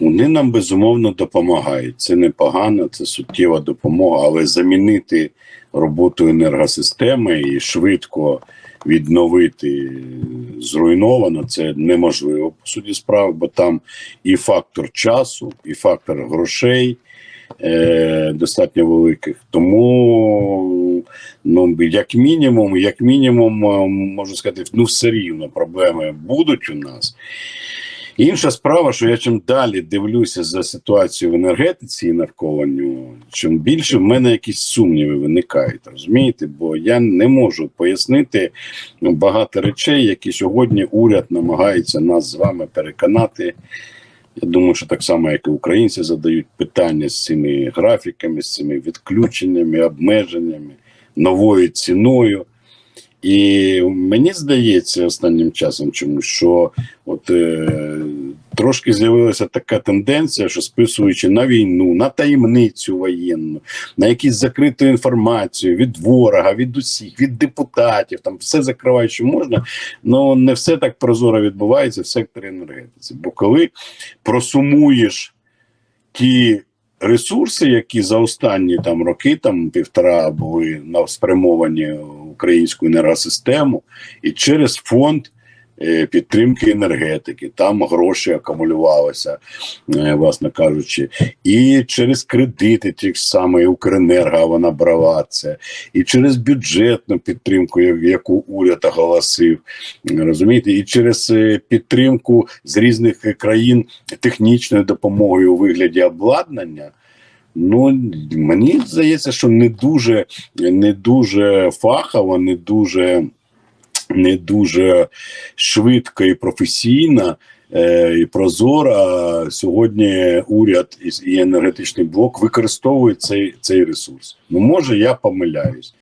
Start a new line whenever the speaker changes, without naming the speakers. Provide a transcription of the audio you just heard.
Вони нам безумовно допомагають. Це непогано, це суттєва допомога, але замінити роботу енергосистеми і швидко відновити зруйновано це неможливо по суті справи, бо там і фактор часу, і фактор грошей е, достатньо великих. Тому, ну як мінімум, як мінімум, е, можу сказати, ну все рівно проблеми будуть у нас. Інша справа, що я чим далі дивлюся за ситуацією в енергетиці і навколо нього, чим більше в мене якісь сумніви виникають, розумієте? Бо я не можу пояснити багато речей, які сьогодні уряд намагається нас з вами переконати. Я думаю, що так само, як і українці, задають питання з цими графіками, з цими відключеннями, обмеженнями, новою ціною. І мені здається останнім часом, чомусь, що от е, трошки з'явилася така тенденція, що списуючи на війну, на таємницю воєнну, на якусь закриту інформацію від ворога, від усіх, від депутатів, там все закривають, що можна. Ну не все так прозоро відбувається в секторі енергетиці. Бо коли просумуєш ті ресурси, які за останні там роки, там півтора були на спрямовані українську енергосистему, і через фонд е, підтримки енергетики, там гроші акумулювалися, е, власне кажучи, і через кредити тих самої Укренерго вона брала це, і через бюджетну підтримку, яку уряд оголосив, розумієте, і через е, підтримку з різних країн технічною допомогою у вигляді обладнання. Ну мені здається, що не дуже, не дуже фахово, не дуже, не дуже швидко і професійно е, і прозоро сьогодні уряд і- енергетичний блок використовують цей, цей ресурс. Ну може я помиляюсь.